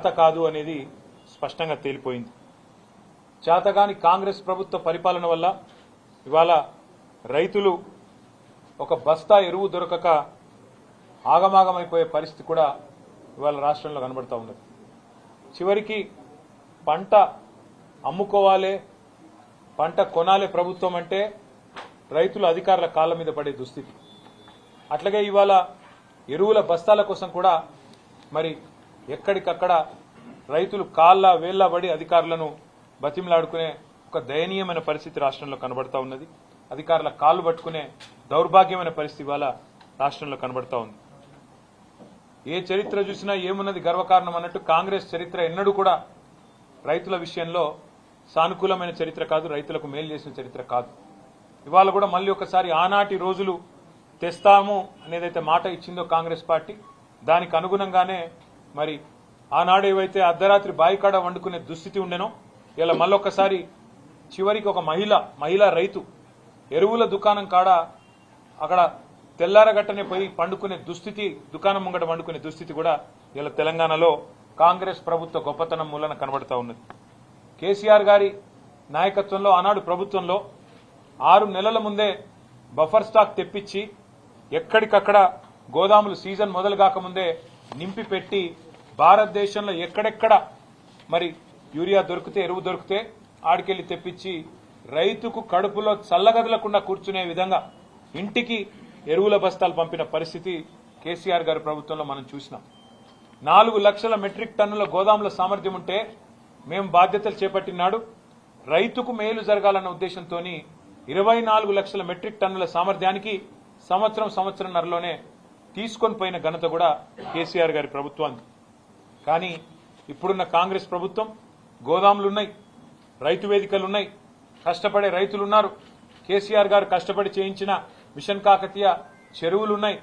చేత కాదు అనేది స్పష్టంగా తేలిపోయింది. చేతగాని కాంగ్రెస్ ప్రభుత్వ పరిపాలన వల్ల ఇవాళ రైతులు ఒక బస్తా ఎరువు దొరకక ఆగమాగమైపోయే పరిస్థితి కూడా ఇవాళ రాష్ట్రంలో కనబడతా ఉన్నది. చివరికి పంట అమ్ముకోవాలి పంట కొనాలి ప్రభుత్వం అంటే రైతులు అధికారుల కాళ్ళ మీద పడే దుస్థితి. అట్లాగే ఇవాళ ఎరువుల బస్తాల కోసం కూడా మరి ఎక్కడికక్కడ రైతులు కాళ్ళ వేళ్ళ పడి అధికారులను బతిమలాడుకునే ఒక దయనీయమైన పరిస్థితి రాష్ట్రంలో కనబడతా ఉన్నది. అధికారుల కాళ్ళు పట్టుకునే దౌర్భాగ్యమైన పరిస్థితి ఇవాళ రాష్ట్రంలో కనబడతా ఉంది. ఏ చరిత్ర చూసినా ఏమున్నది గర్వకారణం అన్నట్టు కాంగ్రెస్ చరిత్ర ఎన్నడూ కూడా రైతుల విషయంలో సానుకూలమైన చరిత్ర కాదు రైతులకు మేలు చేసిన చరిత్ర కాదు. ఇవాళ కూడా మళ్ళీ ఒకసారి ఆనాటి రోజులు తెస్తాము అనేదైతే మాట ఇచ్చిందో కాంగ్రెస్ పార్టీ దానికి అనుగుణంగానే మరి ఆనాడు ఏవైతే అర్ధరాత్రి బాయికాడ వండుకునే దుస్థితి ఉండెనో ఇలా మళ్ళొక్కసారి చివరికి ఒక మహిళ మహిళా రైతు ఎరువుల దుకాణం కాడ అక్కడ తెల్లారగట్టనే పోయి పండుకునే దుస్థితి దుకాణం ముంగట పండుకునే దుస్థితి కూడా ఇలా తెలంగాణలో కాంగ్రెస్ ప్రభుత్వ గొప్పతనం మూలన కనబడతా ఉన్నది. కేసీఆర్ గారి నాయకత్వంలో ఆనాడు ప్రభుత్వంలో ఆరు నెలల ముందే బఫర్ స్టాక్ తెప్పించి ఎక్కడికక్కడ గోదాములు సీజన్ మొదలు కాకముందే నింపి పెట్టి భారతదేశంలో ఎక్కడెక్కడ మరి యూరియా దొరికితే ఎరువు దొరికితే ఆడికెళ్ళి తెప్పించి రైతుకు కడుపులో చల్లగదలకుండా కూర్చునే విధంగా ఇంటికి ఎరువుల బస్తాలు పంపిన పరిస్థితి కేసీఆర్ గారి ప్రభుత్వంలో మనం చూసినాం. నాలుగు లక్షల మెట్రిక్ టన్నుల గోదాముల సామర్థ్యం ఉంటే మేము బాధ్యతలు చేపట్టినాడు. రైతుకు మేలు జరగాలన్న ఉద్దేశంతో ఇరవై నాలుగు లక్షల మెట్రిక్ టన్నుల సామర్థ్యానికి సంవత్సరం సంవత్సరంన్నరలోనే తీసుకొని పోయిన ఘనత కూడా కేసీఆర్ గారి ప్రభుత్వానికి. కానీ ఇప్పుడున్న కాంగ్రెస్ ప్రభుత్వం గోదాములున్నాయి రైతు వేదికలున్నాయి కష్టపడే రైతులున్నారు. కేసీఆర్ గారు కష్టపడి చేయించిన మిషన్ కాకతీయ చెరువులున్నాయి.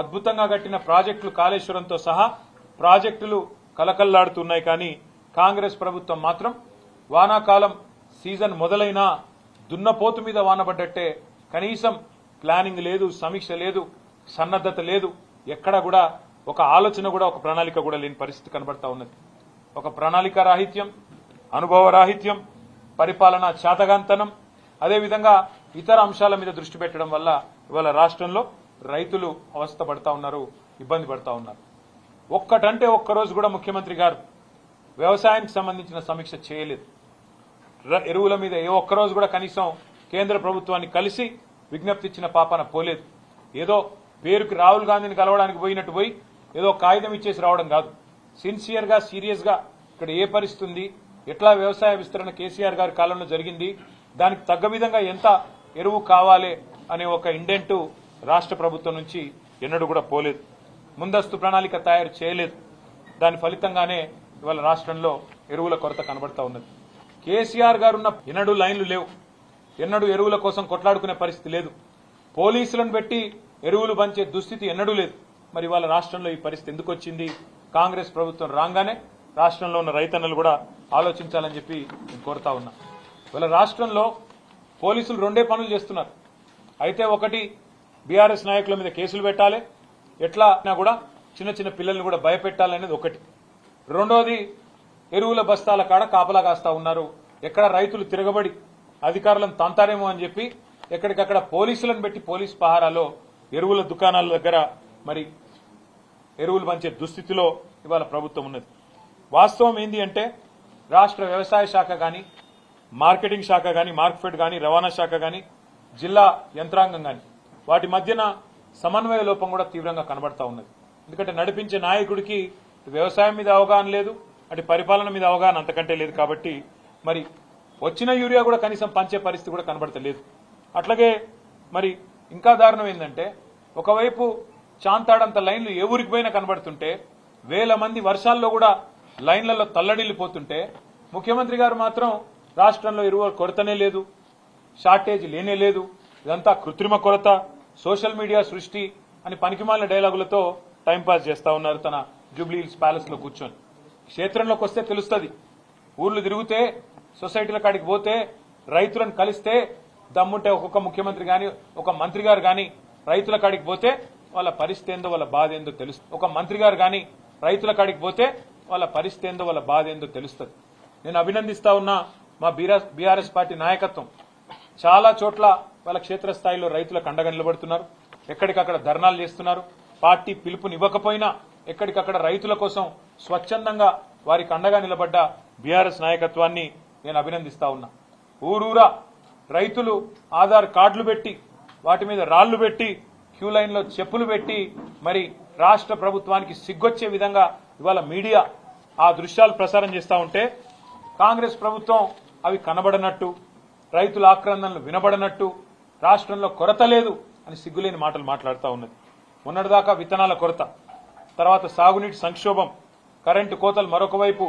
అద్భుతంగా కట్టిన ప్రాజెక్టులు కాళేశ్వరంతో సహా ప్రాజెక్టులు కలకల్లాడుతున్నాయి. కానీ కాంగ్రెస్ ప్రభుత్వం మాత్రం వానాకాలం సీజన్ మొదలైనా దున్నపోతు మీద వానబడ్డట్టే కనీసం ప్లానింగ్ లేదు సమీక్ష లేదు. సన్నద్ధత లేదు. ఎక్కడ కూడా ఒక ఆలోచన కూడా ఒక ప్రణాళిక కూడా లేని పరిస్థితి కనబడతా ఉన్నది. ఒక ప్రణాళిక రాహిత్యం అనుభవ రాహిత్యం పరిపాలన శాతగాంతనం అదేవిధంగా ఇతర అంశాల మీద దృష్టి పెట్టడం వల్ల ఇవాళ రాష్ట్రంలో రైతులు అవస్థ పడతా ఉన్నారు ఇబ్బంది పడతా ఉన్నారు. ఒక్కటంటే ఒక్కరోజు కూడా ముఖ్యమంత్రి గారు వ్యవసాయానికి సంబంధించిన సమీక్ష చేయలేదు. ఎరువుల మీద ఏ ఒక్కరోజు కూడా కనీసం కేంద్ర ప్రభుత్వాన్ని కలిసి విజ్ఞప్తి ఇచ్చిన పాపన పోలేదు. ఏదో పేరుకి రాహుల్ గాంధీని కలవడానికి పోయినట్టు పోయి ఏదో కాగితం ఇచ్చేసి రావడం కాదు. సిన్సియర్గా సీరియస్గా ఇక్కడ ఏ పరిస్థితి ఉంది ఎట్లా వ్యవసాయ విస్తరణ కేసీఆర్ గారి కాలంలో జరిగింది దానికి తగ్గ విధంగా ఎంత ఎరువు కావాలి అనే ఒక ఇండెంటు రాష్ట్ర ప్రభుత్వం నుంచి ఎన్నడూ కూడా పోలేదు. ముందస్తు ప్రణాళిక తయారు చేయలేదు. దాని ఫలితంగానే ఇవాళ రాష్ట్రంలో ఎరువుల కొరత కనబడతా ఉన్నది. కేసీఆర్ గారున్న ఎన్నడూ లైన్లు లేవు. ఎన్నడూ ఎరువుల కోసం కొట్లాడుకునే పరిస్థితి లేదు. పోలీసులను పెట్టి ఎరువులు పంచే దుస్థితి ఎన్నడూ లేదు. మరి వాళ్ళ రాష్ట్రంలో ఈ పరిస్థితి ఎందుకు వచ్చింది? కాంగ్రెస్ ప్రభుత్వం రాగానే రాష్ట్రంలో ఉన్న రైతన్నలు కూడా ఆలోచించాలని చెప్పి నేను కోరుతా ఉన్నా. ఇవాళ రాష్ట్రంలో పోలీసులు రెండే పనులు చేస్తున్నారు. అయితే ఒకటి బీఆర్ఎస్ నాయకుల మీద కేసులు పెట్టాలి. ఎట్లా అయినా కూడా చిన్న చిన్న పిల్లల్ని కూడా భయపెట్టాలనేది ఒకటి. రెండోది ఎరువుల బస్తాల కాడ కాపలా కాస్తా ఉన్నారు. ఎక్కడ రైతులు తిరగబడి అధికారులను తంతారేమో అని చెప్పి ఎక్కడికక్కడ పోలీసులను పెట్టి పోలీస్ పహారాలో ఎరువుల దుకాణాల దగ్గర మరి ఎరువులు పంచే దుస్థితిలో ఇవాళ ప్రభుత్వం ఉన్నది. వాస్తవం ఏంది అంటే రాష్ట్ర వ్యవసాయ శాఖ కానీ మార్కెటింగ్ శాఖ కానీ మార్కెట్ కానీ రవాణా శాఖ కానీ జిల్లా యంత్రాంగం కానీ వాటి మధ్యన సమన్వయ లోపం కూడా తీవ్రంగా కనబడతా ఉన్నది. ఎందుకంటే నడిపించే నాయకుడికి వ్యవసాయం మీద అవగాహన లేదు అటు పరిపాలన మీద అవగాహన అంతకంటే లేదు కాబట్టి మరి వచ్చిన యూరియా కూడా కనీసం పంచే పరిస్థితి కూడా కనబడతలేదు. అట్లాగే మరి ఇంకా దారుణం ఏంటంటే ఒకవైపు చాంతాడంత లైన్లు ఏ ఊరికి పోయినా కనబడుతుంటే వేల మంది వర్షాల్లో కూడా లైన్లలో తల్లడిల్లిపోతుంటే ముఖ్యమంత్రి గారు మాత్రం రాష్ట్రంలో ఎరువుల కొరతనే లేదు షార్టేజ్ లేనే లేదు ఇదంతా కృత్రిమ కొరత సోషల్ మీడియా సృష్టి అని పనికిమాలిన డైలాగులతో టైంపాస్ చేస్తా ఉన్నారు తన జూబ్లీ హిల్స్ ప్యాలెస్లో కూర్చొని. క్షేత్రంలోకి వస్తే తెలుస్తుంది. ఊర్లు తిరిగితే సొసైటీల కాడికి పోతే రైతులను కలిస్తే దమ్ముంటే ఒక్కొక్క ముఖ్యమంత్రి కానీ ఒక మంత్రి గారు కానీ రైతుల కాడికి పోతే వాళ్ళ పరిస్థితి ఏందో వాళ్ళ బాధ ఏందో తెలుస్తుంది ఒక మంత్రి గారు కానీ రైతుల కాడికి పోతే వాళ్ళ పరిస్థితి ఏందో వాళ్ళ బాధ ఏందో తెలుస్తుంది. నేను అభినందిస్తా ఉన్నా మా బీఆర్ఎస్ పార్టీ నాయకత్వం. చాలా చోట్ల వాళ్ళ క్షేత్రస్థాయిలో రైతులకు అండగా నిలబడుతున్నారు. ఎక్కడికక్కడ ధర్నాలు చేస్తున్నారు. పార్టీ పిలుపునివ్వకపోయినా ఎక్కడికక్కడ రైతుల కోసం స్వచ్ఛందంగా వారికి అండగా నిలబడ్డ బీఆర్ఎస్ నాయకత్వాన్ని నేను అభినందిస్తా ఉన్నా. ఊరూరా రైతులు ఆధార్ కార్డులు పెట్టి వాటి మీద రాళ్ళు పెట్టి క్యూ లైన్లో చెప్పులు పెట్టి మరి రాష్ట్ర ప్రభుత్వానికి సిగ్గొచ్చే విధంగా ఇవాళ మీడియా ఆ దృశ్యాలు ప్రసారం చేస్తూ ఉంటే కాంగ్రెస్ ప్రభుత్వం అవి కనబడనట్టు రైతుల ఆక్రందనలు వినబడనట్టు రాష్ట్రంలో కొరత లేదు అని సిగ్గులేని మాటలు మాట్లాడుతూ ఉన్నది. మొన్నటిదాకా విత్తనాల కొరత తర్వాత సాగునీటి సంక్షోభం కరెంటు కోతలు మరొక వైపు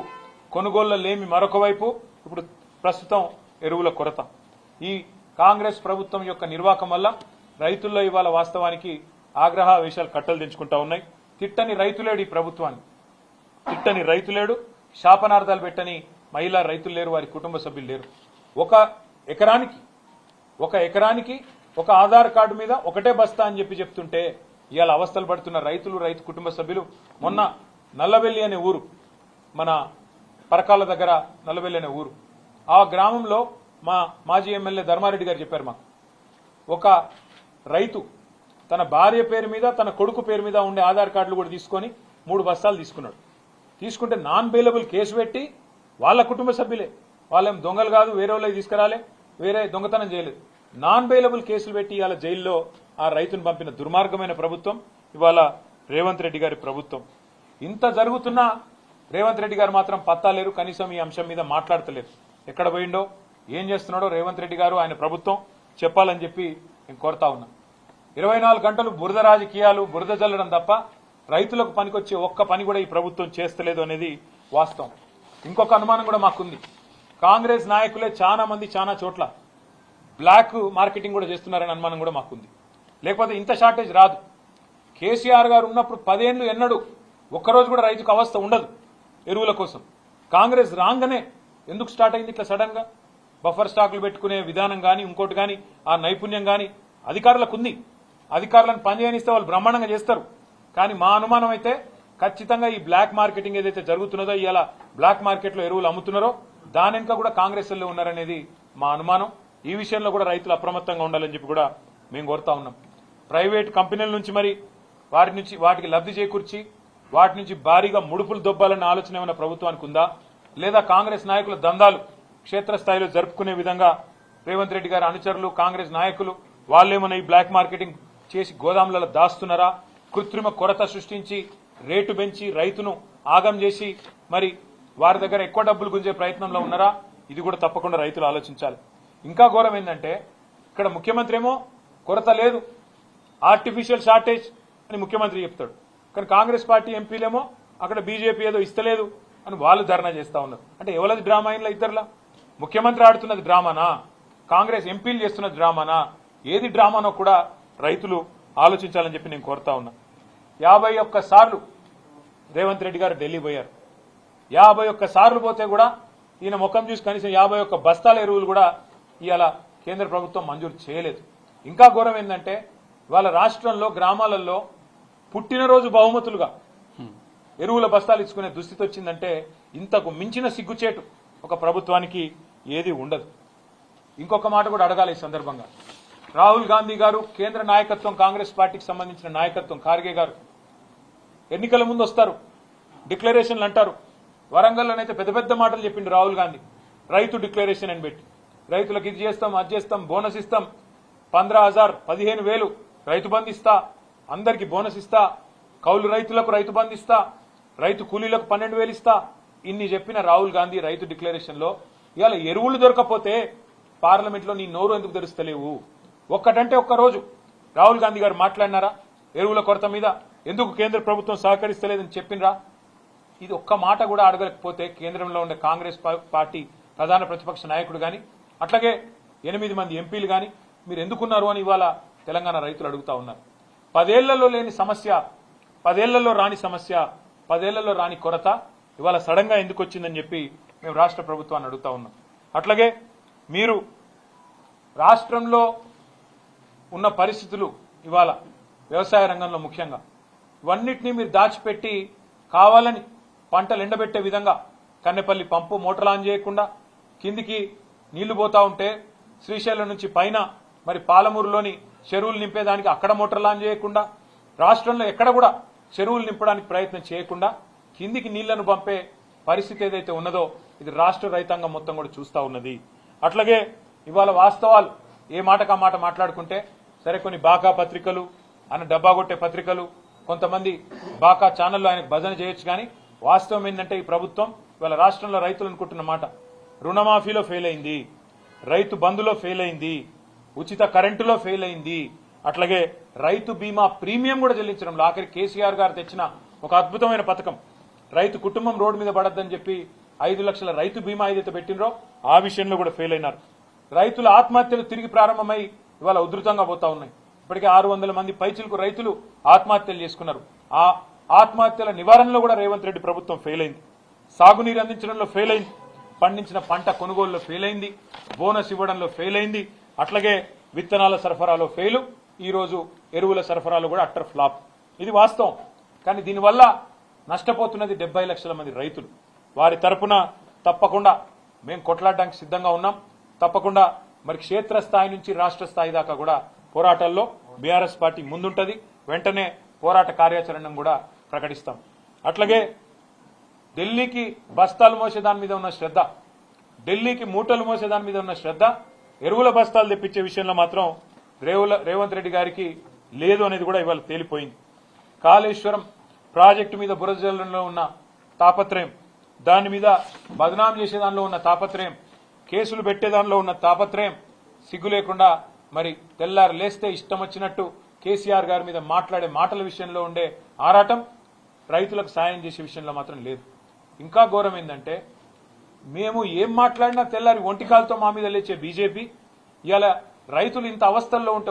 కొనుగోళ్ళ లేమి మరొక వైపు ఇప్పుడు ప్రస్తుతం ఎరువుల కొరత. ఈ కాంగ్రెస్ ప్రభుత్వం యొక్క నిర్వాహకం వల్ల రైతుల్లో ఇవాళ వాస్తవానికి ఆగ్రహ వేషాలు కట్టలు దించుకుంటా ఉన్నాయి. తిట్టని రైతులేడు ఈ ప్రభుత్వాన్ని. తిట్టని రైతులేడు శాపనార్థాలు పెట్టని మహిళా రైతులు లేరు వారి కుటుంబ సభ్యులు లేరు. ఒక ఎకరానికి ఒక ఎకరానికి ఒక ఆధార్ కార్డు మీద ఒకటే బస్తా అని చెప్పి చెప్తుంటే ఇవాళ అవస్థలు పడుతున్న రైతులు రైతు కుటుంబ సభ్యులు. మొన్న నల్లవెల్లి అనే ఊరు మన పరకాల దగ్గర నల్లవెల్లి అనే ఊరు. ఆ గ్రామంలో మా మాజీ ఎమ్మెల్యే ధర్మారెడ్డి గారు చెప్పారు మాకు. ఒక రైతు తన భార్య పేరు మీద తన కొడుకు పేరు మీద ఉండే ఆధార్ కార్డులు కూడా తీసుకొని మూడు బస్తాలు తీసుకున్నాడు. తీసుకుంటే నాన్ బెయిలబుల్ కేసు పెట్టి వాళ్ళ కుటుంబ సభ్యులే. వాళ్ళేం దొంగలు కాదు వేరే వాళ్ళకి తీసుకురాలే వేరే దొంగతనం చేయలేదు. నాన్ బెయిలబుల్ కేసులు పెట్టి ఇవాళ జైల్లో ఆ రైతును పంపిన దుర్మార్గమైన ప్రభుత్వం ఇవాళ రేవంత్ రెడ్డి గారి ప్రభుత్వం. ఇంత జరుగుతున్నా రేవంత్ రెడ్డి గారు మాత్రం పత్తాలేరు కనీసం ఈ అంశం మీద మాట్లాడతలేరు. ఎక్కడ పోయిండో? ఏం చేస్తున్నాడో రేవంత్ రెడ్డి గారు ఆయన ప్రభుత్వం చెప్పాలని చెప్పి నేను కోరుతా ఉన్నా. ఇరవై నాలుగు గంటలు బురద రాజకీయాలు బురద జల్లడం తప్ప రైతులకు పనికొచ్చే ఒక్క పని కూడా ఈ ప్రభుత్వం చేస్తలేదు అనేది వాస్తవం. ఇంకొక అనుమానం కూడా మాకుంది. కాంగ్రెస్ నాయకులే చాలా మంది చాలా చోట్ల బ్లాక్ మార్కెటింగ్ కూడా చేస్తున్నారనే అనుమానం కూడా మాకుంది. లేకపోతే ఇంత షార్టేజ్ రాదు. కేసీఆర్ గారు ఉన్నప్పుడు పదేళ్ళు ఎన్నడు ఒక్కరోజు కూడా రైతుకు అవస్థ ఉండదు ఎరువుల కోసం. కాంగ్రెస్ రాగానే ఎందుకు స్టార్ట్ అయింది ఇట్లా సడన్గా? బఫర్ స్టాకులు పెట్టుకునే విధానం కానీ ఇంకోటి కానీ ఆ నైపుణ్యం కానీ అధికారులకు ఉంది అధికారులను పనిచేయనిస్తే వాళ్ళు బ్రహ్మాండంగా చేస్తారు. కానీ మా అనుమానం అయితే ఖచ్చితంగా ఈ బ్లాక్ మార్కెటింగ్ ఏదైతే జరుగుతున్నదో ఇవాళ బ్లాక్ మార్కెట్లో ఎరువులు అమ్ముతున్నారో దాని వెనుక కూడా కాంగ్రెస్ ఉన్నారనేది మా అనుమానం. ఈ విషయంలో కూడా రైతులు అప్రమత్తంగా ఉండాలని చెప్పి కూడా మేము కోరుతా ఉన్నాం. ప్రైవేట్ కంపెనీల నుంచి మరి వారి నుంచి వాటికి లబ్ధి చేకూర్చి వాటి నుంచి భారీగా ముడుపులు దొబ్బాలన్న ఆలోచన ఏమైనా ప్రభుత్వానికి ఉందా? లేదా కాంగ్రెస్ నాయకుల దందాలు క్షేత్రస్థాయిలో జరుపుకునే విధంగా రేవంత్ రెడ్డి గారి అనుచరులు కాంగ్రెస్ నాయకులు వాళ్ళేమన్నా ఈ బ్లాక్ మార్కెటింగ్ చేసి గోదాములలో దాస్తున్నారా? కృత్రిమ కొరత సృష్టించి రేటు పెంచి రైతును ఆగం చేసి మరి వారి దగ్గర ఎక్కువ డబ్బులు గుంజే ప్రయత్నంలో ఉన్నారా? ఇది కూడా తప్పకుండా రైతులు ఆలోచించాలి. ఇంకా ఘోరం ఏంటంటే ఇక్కడ ముఖ్యమంత్రి ఏమో కొరత లేదు ఆర్టిఫిషియల్ షార్టేజ్ అని ముఖ్యమంత్రి చెప్తాడు. కానీ కాంగ్రెస్ పార్టీ ఎంపీలేమో అక్కడ బీజేపీ ఏదో ఇస్తలేదు అని వాళ్ళు ధర్నా చేస్తా ఉన్నారు. అంటే ఎవరది డ్రామా ఇద్దరులా? ముఖ్యమంత్రి ఆడుతున్నది డ్రామానా? కాంగ్రెస్ ఎంపీలు చేస్తున్నది డ్రామానా? ఏది డ్రామానో కూడా రైతులు ఆలోచించాలని చెప్పి నేను కోరుతా ఉన్నా. యాభై ఒక్క సార్లు రేవంత్ రెడ్డి గారు ఢిల్లీ పోయారు. యాభై ఒక్క సార్లు పోతే కూడా ఈయన ముఖం చూసి కనీసం యాభై ఒక్క బస్తాల ఎరువులు కూడా ఇవాళ కేంద్ర ప్రభుత్వం మంజూరు చేయలేదు. ఇంకా ఘోరం ఏంటంటే వాళ్ళ రాష్ట్రంలో గ్రామాలలో పుట్టినరోజు బహుమతులుగా ఎరువుల బస్తాలు ఇచ్చుకునే దుస్థితి వచ్చిందంటే ఇంతకు మించిన సిగ్గుచేటు ఒక ప్రభుత్వానికి ఏది ఉండదు. ఇంకొక మాట కూడా అడగాలి ఈ సందర్భంగా. రాహుల్ గాంధీ గారు కేంద్ర నాయకత్వం కాంగ్రెస్ పార్టీకి సంబంధించిన నాయకత్వం ఖార్గే గారు. ఎన్నికల ముందు వస్తారు. డిక్లరేషన్లు అంటారు. వరంగల్లోనైతే పెద్ద పెద్ద మాటలు చెప్పిండు రాహుల్ గాంధీ. రైతు డిక్లరేషన్ అని పెట్టి. రైతులకు ఇది చేస్తాం అది చేస్తాం బోనస్ ఇస్తాం. పంద్రా హజార్ పదిహేను వేలు రైతు బంధిస్తా అందరికీ అందరికి బోనస్ ఇస్తా. కౌలు రైతులకు రైతు బంధిస్తా రైతు కూలీలకు పన్నెండు వేలు ఇస్తా. ఇన్ని చెప్పిన రాహుల్ గాంధీ రైతు డిక్లరేషన్లో ఇవాళ ఎరువులు దొరకపోతే పార్లమెంట్లో నీ నోరు ఎందుకు తెరుస్తలేవు? ఒక్కటంటే ఒక్క రోజు. రాహుల్ గాంధీ గారు మాట్లాడినారా? ఎరువుల కొరత మీద ఎందుకు కేంద్ర ప్రభుత్వం సహకరిస్తలేదని చెప్పినరా ఇది ఒక్క మాట కూడా అడగలేకపోతే కేంద్రంలో ఉండే కాంగ్రెస్ పార్టీ ప్రధాన ప్రతిపక్ష నాయకుడు కానీ అట్లాగే ఎనిమిది మంది ఎంపీలు కానీ మీరు ఎందుకున్నారు అని ఇవాళ తెలంగాణ రైతులు అడుగుతా ఉన్నారు. పదేళ్ళలో లేని సమస్య పదేళ్ళలో రాని సమస్య పదేళ్ళలో రాని కొరత ఇవాళ సడన్గా ఎందుకు వచ్చిందని చెప్పి మేము రాష్ట్ర ప్రభుత్వాన్ని అడుగుతా ఉన్నాం. అట్లాగే మీరు రాష్ట్రంలో ఉన్న పరిస్థితులు ఇవాళ వ్యవసాయ రంగంలో ముఖ్యంగా ఇవన్నిటినీ మీరు దాచిపెట్టి కావాలని పంటలు ఎండబెట్టే విధంగా కన్నెపల్లి పంపు మోటార్ ఆన్ చేయకుండా కిందికి నీళ్ళు పోతా ఉంటే శ్రీశైలం నుంచి పైన మరి పాలమూరులోని చెరువులు నింపేదానికి అక్కడ మోటార్లు ఆన్ చేయకుండా రాష్ట్రంలో ఎక్కడ కూడా చెరువులు నింపడానికి ప్రయత్నం చేయకుండా కిందికి నీళ్ళను పంపే పరిస్థితి ఏదైతే ఉన్నదో ఇది రాష్ట్ర రైతాంగం మొత్తం కూడా చూస్తా ఉన్నది. అట్లాగే ఇవాళ వాస్తవాలు ఏ మాటకా మాట మాట్లాడుకుంటే సరే కొన్ని బాకా పత్రికలు ఆయన డబ్బా కొట్టే పత్రికలు కొంతమంది బాకా ఛానల్లో ఆయనకు భజన చేయొచ్చు కానీ వాస్తవం ఏంటంటే ఈ ప్రభుత్వం ఇవాళ రాష్ట్రంలో రైతులు అనుకుంటున్న మాట రుణమాఫీలో ఫెయిల్ అయింది రైతు బంధులో ఫెయిల్ అయింది ఉచిత కరెంటులో ఫెయిల్ అయింది అట్లాగే రైతు బీమా ప్రీమియం కూడా చెల్లించడంలో ఆఖరి కేసీఆర్ గారు తెచ్చిన ఒక అద్భుతమైన పథకం. రైతు కుటుంబం రోడ్డు మీద పడద్దని చెప్పి ఐదు లక్షల రైతు బీమా ఏదైతే పెట్టినరో ఆ విషయంలో కూడా ఫెయిల్ అయినారు. రైతుల ఆత్మహత్యలు తిరిగి ప్రారంభమై ఇవాళ ఉధృతంగా పోతా ఉన్నాయి. ఇప్పటికే ఆరు వందల మంది పైచిలకు రైతులు ఆత్మహత్యలు చేసుకున్నారు. ఆ ఆత్మహత్యల నివారణలో కూడా రేవంత్ రెడ్డి ప్రభుత్వం ఫెయిల్ అయింది. సాగునీరు అందించడంలో ఫెయిల్ అయింది. పండించిన పంట కొనుగోలులో ఫెయిల్ అయింది. బోనస్ ఇవ్వడంలో ఫెయిల్ అయింది. అట్లాగే విత్తనాల సరఫరాలో ఫెయిలు. ఈరోజు ఎరువుల సరఫరాలో కూడా అట్టర్ ఫ్లాప్. ఇది వాస్తవం. కానీ దీనివల్ల నష్టపోతున్నది డెబ్బై లక్షల మంది రైతులు. వారి తరపున తప్పకుండా మేము కొట్లాడడానికి సిద్ధంగా ఉన్నాం. తప్పకుండా మరి క్షేత్రస్థాయి నుంచి రాష్ట్ర స్థాయి దాకా కూడా పోరాటాల్లో బీఆర్ఎస్ పార్టీ ముందుంటది. వెంటనే పోరాట కార్యాచరణను కూడా ప్రకటిస్తాం. అట్లాగే ఢిల్లీకి బస్తాలు మోసే దాని మీద ఉన్న శ్రద్ధ ఢిల్లీకి మూటలు మోసే దాని మీద ఉన్న శ్రద్ధ ఎరువుల బస్తాలు తెప్పించే విషయంలో మాత్రం రేవుల రేవంత్ రెడ్డి గారికి లేదు అనేది కూడా ఇవాళ తేలిపోయింది. కాళేశ్వరం ప్రాజెక్టు మీద బురజల్లంలో ఉన్న తాపత్రయం దాని మీద బదనాం చేసే దానిలో ఉన్న తాపత్రయం కేసులు పెట్టే దానిలో ఉన్న తాపత్రయం సిగ్గు లేకుండా మరి తెల్లారు లేస్తే ఇష్టం వచ్చినట్టు కేసీఆర్ గారి మీద మాట్లాడే మాటల విషయంలో ఉండే ఆరాటం రైతులకు సాయం చేసే విషయంలో మాత్రం లేదు. ఇంకా ఘోరం ఏంటంటే మేము ఏం మాట్లాడినా తెల్లారి ఒంటికాలతో మా మీద లేచే బీజేపీ ఇవాళ రైతులు ఇంత అవస్థల్లో ఉంటే